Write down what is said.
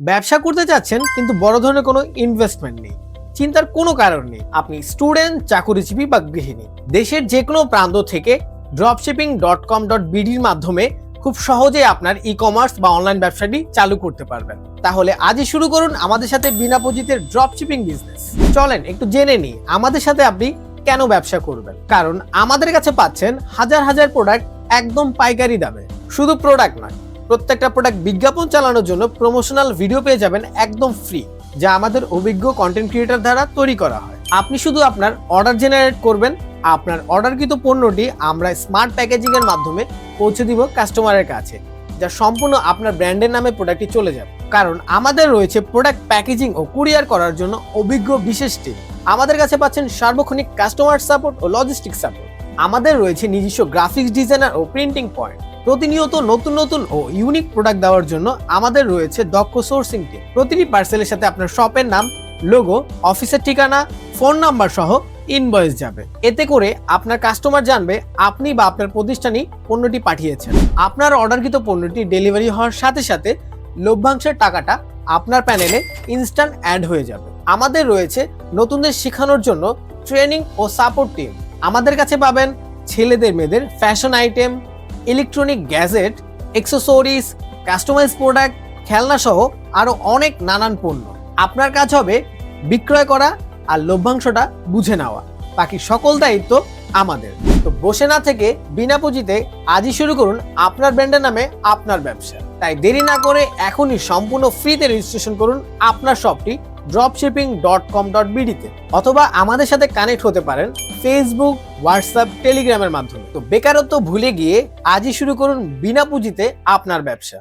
ব্যবসা করতে চাচ্ছেন, কিন্তু বড় ধরনের কোনো ইনভেস্টমেন্ট নেই। চিন্তার কোনো কারণ নেই। আপনি স্টুডেন্ট চাকুরিজীবী বা গৃহিণী। দেশের যে কোনো প্রান্ত থেকে ড্রপশিপিং ডট কম ডট বিডির মাধ্যমে খুব সহজে আপনার ই কমার্স বা অনলাইন ব্যবসাটি চালু করতে পারবেন। তাহলে আজই শুরু করুন আমাদের সাথে বিনা পুঁজিতে ড্রপশিপিং বিজনেস চলেন, একটু জেনে নিই, আমাদের সাথে আপনি কেন ব্যবসা করবেন? কারণ আমাদের কাছে পাচ্ছেন হাজার হাজার প্রোডাক্ট একদম পাইকারি দামে। শুধু প্রোডাক্ট নয় প্রত্যেকটা প্রোডাক্ট বিজ্ঞাপন চালানোর জন্য প্রমোশনাল ভিডিও পেয়ে যাবেন একদম ফ্রি যা আমাদের অভিজ্ঞ কন্টেন্ট ক্রিয়েটার দ্বারা তৈরি করা হয়। আপনি শুধু আপনার অর্ডার জেনারেট করবেন, আপনার অর্ডারকৃত পণ্যটি আমরা স্মার্ট প্যাকেজিং এর মাধ্যমে পৌঁছে দিব কাস্টমারের কাছে, যা সম্পূর্ণ আপনার ব্র্যান্ডের নামে প্রোডাক্টটি চলে যাবে। কারণ আমাদের রয়েছে প্রোডাক্ট প্যাকেজিং ও কুরিয়ার করার জন্য অভিজ্ঞ বিশেষ টিম আমাদের কাছে পাচ্ছেন সার্বক্ষণিক কাস্টমার সাপোর্ট ও লজিস্টিক সাপোর্ট আমাদের রয়েছে নিজস্ব গ্রাফিক্স ডিজাইনার ও প্রিন্টিং পয়েন্ট প্রতিনিয়ত নতুন নতুন ও ইউনিক প্রোডাক্ট দেওয়ার জন্য আমাদের রয়েছে দক্ষ সোর্সিং টিম প্রতিটি পার্সেলের সাথে আপনার শপের নাম লোগো অফিসের ঠিকানা ফোন নাম্বার সহ ইনভয়েস যাবে। এতে করে আপনার কাস্টমার জানবে আপনি বা আপনার প্রতিষ্ঠানই পণ্যটি পাঠিয়েছেন। আপনার অর্ডারকৃত পণ্যটি ডেলিভারি হওয়ার সাথে সাথে লভ্যাংশের টাকাটা আপনার প্যানেলে ইনস্ট্যান্ট অ্যাড হয়ে যাবে। আমাদের রয়েছে নতুনদের শেখানোর জন্য ট্রেনিং ও সাপোর্ট টিম আমাদের কাছে পাবেন ছেলেদের, মেয়েদের fashion item electronic gadget accessories customize product খেলনা সহ আরও অনেক নানান পণ্য। আপনার কাজ হবে বিক্রয় করা আর লভ্যাংশটা বুঝে নেওয়া। বাকি সকল দায়িত্ব আমাদের। তো বসে না থেকে বিনা পুঁজিতে আজই শুরু করুন আপনার ব্র্যান্ডের নামে আপনার ব্যবসা। তাই দেরি না করে এখনই সম্পূর্ণ ফ্রিতে রেজিস্ট্রেশন করুন আপনার শপটি ড্রপশিপিং ডট কম ডট বিডিতে অথবা আমাদের সাথে কানেক্ট হতে পারেন ফেসবুক হোয়াটসঅ্যাপ টেলিগ্রামের মাধ্যমে। তো বেকারত্ব ভুলে গিয়ে আজই শুরু করুন বিনা পুঁজিতে আপনার ব্যবসা।